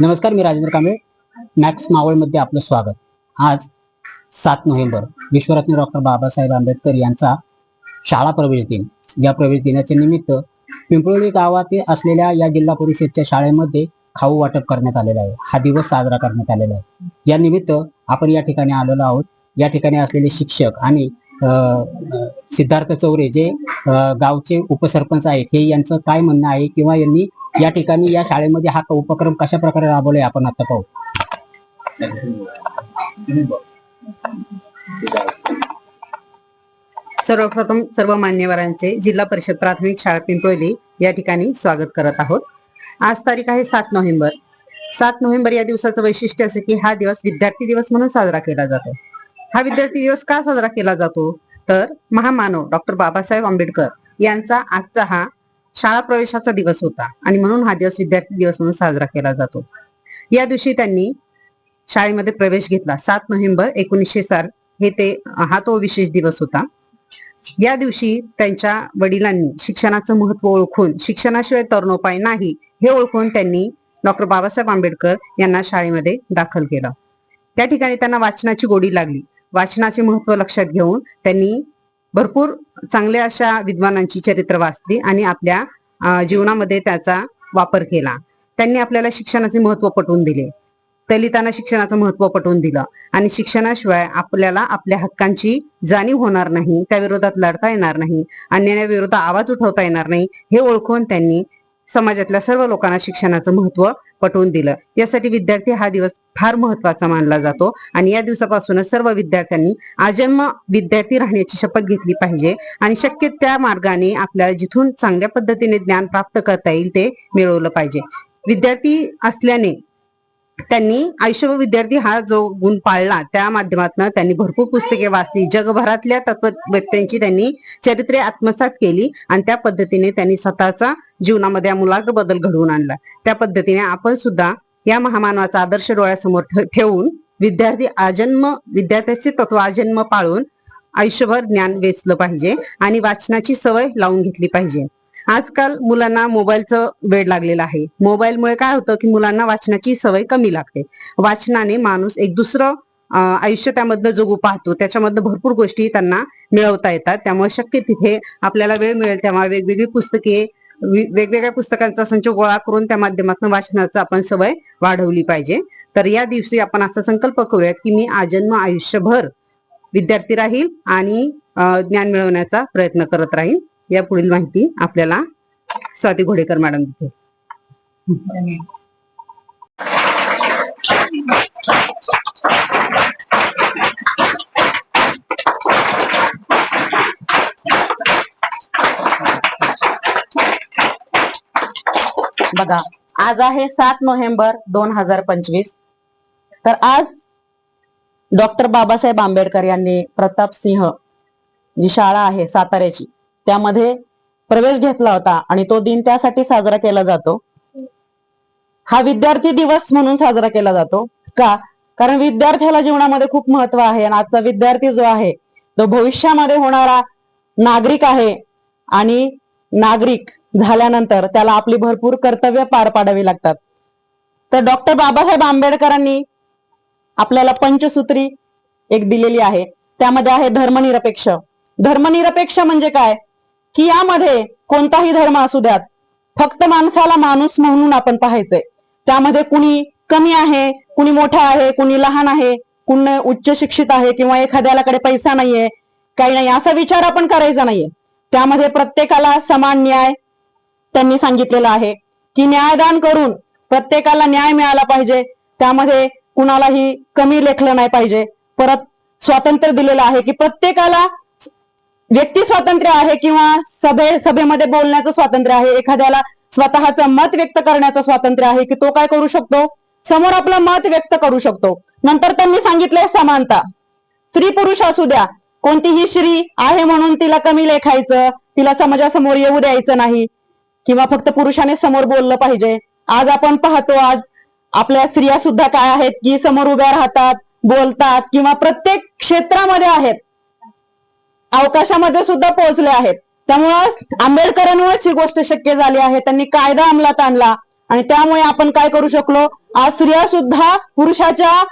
नमस्कार मी राजेंद्र कांबळे. मॅक्स मावळमध्ये आपलं स्वागत. आज सात नोव्हेंबर विश्वरत्न डॉक्टर बाबासाहेब आंबेडकर यांचा शाळा प्रवेश दिन. या प्रवेश दिनाच्या निमित्त पिंपळोली गावात असलेल्या या जिल्हा परिषदच्या शाळेमध्ये खाऊ वाटप करण्यात आलेलं आहे. हा दिवस साजरा करण्यात आलेला आहे. या निमित्त आपण या ठिकाणी आलेलो आहोत. या ठिकाणी असलेले शिक्षक आणि सिद्धार्थ चौरे जे गावचे उपसरपंच आहेत हे यांचं काय म्हणणं आहे किंवा यांनी या ठिकाणी या शाळेमध्ये हा उपक्रम कशा प्रकारे राबवलाय आपण आता पाहू. सर्वप्रथम सर्व मान्यवरांचे जिल्हा परिषद प्राथमिक शाळा पिंपळली या ठिकाणी स्वागत करत आहोत. आज तारीख आहे सात नोव्हेंबर. सात नोव्हेंबर या दिवसाचं वैशिष्ट्य असे की हा दिवस विद्यार्थी दिवस म्हणून साजरा केला जातो. हा विद्यार्थी दिवस का साजरा केला जातो? तर महामानव डॉक्टर बाबासाहेब आंबेडकर यांचा आजचा हा शाळा प्रवेशाचा दिवस होता आणि म्हणून हा दिवस विद्यार्थी दिवस म्हणून साजरा केला जातो. या दिवशी त्यांनी शाळेमध्ये प्रवेश घेतला. सात नोव्हेंबर एकोणीसशे साल हे ते हा तो विशेष दिवस होता. या दिवशी त्यांच्या वडिलांनी शिक्षणाचं महत्त्व ओळखून शिक्षणाशिवाय तरुणोपाय नाही हे ओळखून त्यांनी डॉक्टर बाबासाहेब आंबेडकर यांना शाळेमध्ये दाखल केलं. त्या ठिकाणी त्यांना वाचनाची गोडी लागली. वाचनाचे महत्त्व लक्षात घेऊन त्यांनी भरपूर चांगल्या अशा विद्वानांची चरित्र वाचली आणि आपल्या जीवनामध्ये त्याचा वापर केला. त्यांनी आपल्याला शिक्षणाचे महत्त्व पटवून दिले. दलितांना शिक्षणाचं महत्त्व पटवून दिलं आणि शिक्षणाशिवाय आपल्याला आपल्या हक्कांची जाणीव होणार नाही त्या विरोधात लढता येणार नाही अन्यायाविरोधात आवाज उठवता येणार नाही हे ओळखून त्यांनी समाजातल्या सर्व लोकांना शिक्षणाचं महत्त्व पटवून दिलं. यासाठी विद्यार्थी हा दिवस फार महत्त्वाचा मानला जातो. आणि या दिवसापासूनच सर्व विद्यार्थ्यांनी आजन्म विद्यार्थी राहण्याची शपथ घेतली पाहिजे. आणि शक्य त्या मार्गाने आपल्याला जिथून चांगल्या पद्धतीने ज्ञान प्राप्त करता येईल ते मिळवलं पाहिजे. विद्यार्थी असल्याने त्यांनी आयुष्यभर विद्यार्थी हा जो गुण पाळला त्या माध्यमातून त्यांनी भरपूर पुस्तके वाचली. जगभरातल्या तत्ववेत्यांची त्यांनी चरित्रे आत्मसात केली आणि त्या पद्धतीने त्यांनी स्वतःचा जीवनामध्ये आमूलाग्र बदल घडवून आणला. त्या पद्धतीने आपण सुद्धा या महामानवाचा आदर्श डोळ्यासमोर ठेवून विद्यार्थी आजन्म विद्यार्थ्याचे तत्व आजन्म पाळून आयुष्यभर ज्ञान वेचलं पाहिजे आणि वाचनाची सवय लावून घेतली पाहिजे. आजकाल मुलांना मोबाईलचं वेळ लागलेलं आहे. मोबाईलमुळे काय होतं की मुलांना वाचनाची सवय कमी लागते. वाचनाने माणूस एक दुसरं आयुष्य त्यामधनं जगू पाहतो. त्याच्यामधनं भरपूर गोष्टी त्यांना मिळवता येतात. त्यामुळे शक्य तिथे आपल्याला वेळ मिळेल तेव्हा वेगवेगळी पुस्तके वेगवेगळ्या पुस्तकांचा संच गोळा करून त्या माध्यमातून वाचनाचं आपण सवय वाढवली पाहिजे. तर या दिवशी आपण असा संकल्प करूयात की मी आजन्म आयुष्यभर विद्यार्थी राहील आणि ज्ञान मिळवण्याचा प्रयत्न करत राहील या पुढील माहिती आपल्याला स्वाती घोडेकर मॅडम देते बघा आज आहे सात नोव्हेंबर दोन हजार पंचवीस. तर आज डॉक्टर बाबासाहेब आंबेडकर यांनी प्रताप सिंह जी शाळा आहे साताऱ्याची त्यामध्ये प्रवेश घेतला होता आणि तो दिन त्यासाठी साजरा केला जातो. हा विद्यार्थी दिवस म्हणून साजरा केला जातो. का? कारण विद्यार्थ्याला जीवनामध्ये खूप महत्त्व आहे आणि आजचा विद्यार्थी जो आहे तो भविष्यामध्ये होणारा नागरिक आहे आणि नागरिक झाल्यानंतर त्याला आपली भरपूर कर्तव्य पार पाडावी लागतात. तर डॉक्टर बाबासाहेब आंबेडकरांनी आपल्याला पंचसूत्री एक दिलेली आहे. त्यामध्ये आहे धर्मनिरपेक्ष. धर्मनिरपेक्ष म्हणजे काय? की यामध्ये कोणताही धर्म असू द्यात. फक्त माणसाला माणूस म्हणून आपण पाहायचंय. त्यामध्ये कुणी कमी आहे कुणी मोठा आहे कुणी लहान आहे कुणी उच्च शिक्षित आहे किंवा एखाद्यालाकडे पैसा नाहीये काही नाही असा विचार आपण करायचा नाहीये. त्यामध्ये प्रत्येकाला समान न्याय त्यांनी सांगितलेला आहे की न्यायदान करून प्रत्येकाला न्याय मिळाला पाहिजे. त्यामध्ये कुणालाही कमी लेखलं नाही पाहिजे. परत स्वातंत्र्य दिलेलं आहे की प्रत्येकाला व्यक्ती स्वातंत्र्य आहे किंवा सभे सभेमध्ये बोलण्याचं स्वातंत्र्य आहे एखाद्याला स्वतःचं मत व्यक्त करण्याचं स्वातंत्र्य आहे की तो काय करू शकतो? समोर आपलं मत व्यक्त करू शकतो. नंतर त्यांनी सांगितलंय समानता. स्त्री पुरुष असू द्या कोणतीही स्त्री आहे म्हणून तिला कमी लेखायचं तिला समाजासमोर येऊ द्यायचं नाही किंवा फक्त पुरुषाने समोर बोललं पाहिजे. आज आपण पाहतो आज आपल्या स्त्रिया सुद्धा काय आहेत की समोर उभ्या राहतात बोलतात किंवा प्रत्येक क्षेत्रामध्ये आहेत. अवकाशामध्ये सुद्धा पोहोचले आहेत. त्यामुळं आंबेडकरांमुळेच ही गोष्ट शक्य झाली आहे. त्यांनी कायदा अंमलात आणला आणि त्यामुळे आपण काय करू शकलो? आज स्त्रिया सुद्धा पुरुषाच्या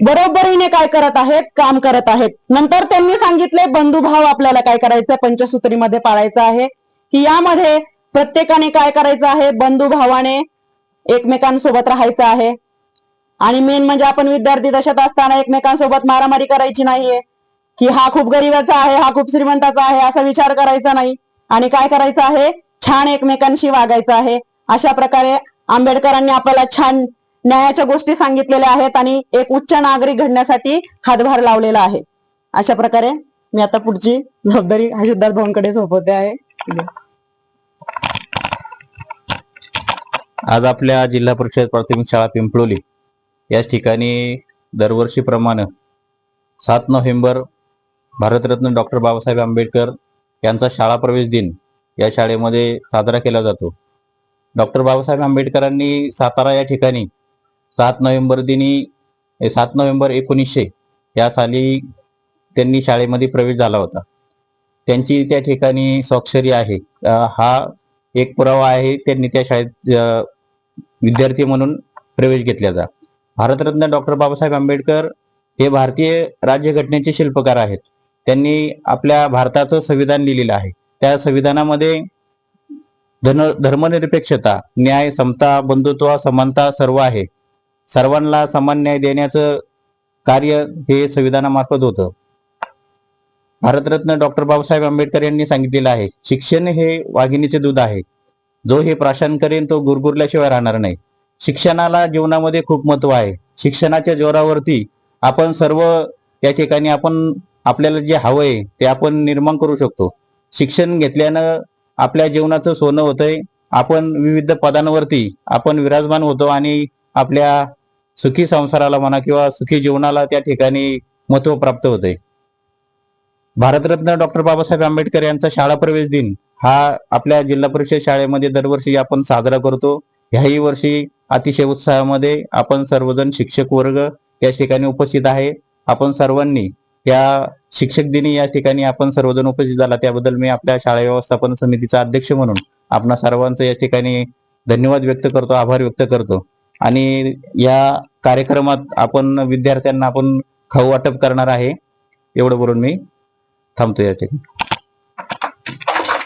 बरोबरीने काय करत आहेत? काम करत आहेत. नंतर त्यांनी सांगितले बंधुभाव आपल्याला काय करायचं पंचसूत्रीमध्ये पाळायचं आहे. की यामध्ये प्रत्येकाने काय करायचं आहे? बंधुभावाने एकमेकांसोबत राहायचं आहे. आणि मेन म्हणजे आपण विद्यार्थी दशेत असताना एकमेकांसोबत मारामारी करायची नाहीये. की हा खूप गरीबाचा आहे हा खूप श्रीमंताचा आहे असा विचार करायचा नाही. आणि काय करायचं आहे? छान एकमेकांशी वागायचं आहे. अशा प्रकारे आंबेडकरांनी आपल्याला छान न्यायाच्या गोष्टी सांगितलेल्या आहेत आणि एक उच्च नागरिक घडण्यासाठी हातभार लावलेला आहे. अशा प्रकारे मी आता पुढची जबाबदारी हा सिद्धार्थ भाऊंकडे सोपवते आहे. आज आपल्या जिल्हा परिषद प्राथमिक शाळा पिंपळोली. याच ठिकाणी दरवर्षीप्रमाणे सात नोव्हेंबर भारतरत्न डॉक्टर बाबासाहेब आंबेडकर यांचा शाळा प्रवेश दिन या शाळेमध्ये साजरा केला जातो. डॉक्टर बाबासाहेब आंबेडकरांनी सातारा या ठिकाणी सात नोव्हेंबर दिनी सात नोव्हेंबर एकोणीसशे या साली त्यांनी शाळेमध्ये प्रवेश झाला होता. त्यांची त्या ठिकाणी स्वाक्षरी आहे. हा एक पुरावा आहे त्यांनी त्या शाळेत विद्यार्थी म्हणून प्रवेश घेतल्याचा भारतरत्न डॉक्टर बाबासाहेब आंबेडकर हे भारतीय राज्यघटनेचे शिल्पकार आहेत. त्यांनी आपल्या भारताचं संविधान लिहिलेलं आहे. त्या संविधानामध्ये धन धर्मनिरपेक्षता न्याय समता बंधुत्व समानता सर्व आहे. सर्वांना समान न्याय देण्याचं कार्य हे संविधानामार्फत होतं. भारतरत्न डॉक्टर बाबासाहेब आंबेडकर यांनी सांगितलेलं आहे शिक्षण हे वाघिणीचे दूध आहे. जो हे प्राशन करेन तो गुरगुरल्याशिवाय राहणार नाही. शिक्षणाला जीवनामध्ये खूप महत्त्व आहे. शिक्षणाच्या जोरावरती आपण सर्व या ठिकाणी आपण आपल्याला जे हवंय ते आपण निर्माण करू शकतो. शिक्षण घेतल्यानं आपल्या जीवनाचं सोनं होतंय. आपण विविध पदांवरती आपण विराजमान होतो आणि आपल्या सुखी संसाराला म्हणा किंवा सुखी जीवनाला त्या ठिकाणी महत्त्व प्राप्त होते भारतरत्न डॉक्टर बाबासाहेब आंबेडकर यांचा शाळा प्रवेश दिन हा आपल्या जिल्हा परिषद शाळेमध्ये दरवर्षी आपण साजरा करतो. ह्याही वर्षी अतिशय उत्साहामध्ये आपण सर्वजण शिक्षक वर्ग या ठिकाणी उपस्थित आहे. आपण सर्वांनी या शिक्षक दिनी या ठिकाणी आपण सर्वजण उपस्थित झाला. त्याबद्दल मी आपल्या शाळा व्यवस्थापन समितीचा अध्यक्ष म्हणून आपणा सर्वांचं या ठिकाणी धन्यवाद व्यक्त करतो आभार व्यक्त करतो. आणि या कार्यक्रमात आपण विद्यार्थ्यांना आपण खाऊ वाटप करणार आहे. एवढं बोलून मी थांबतो या ठिकाणी.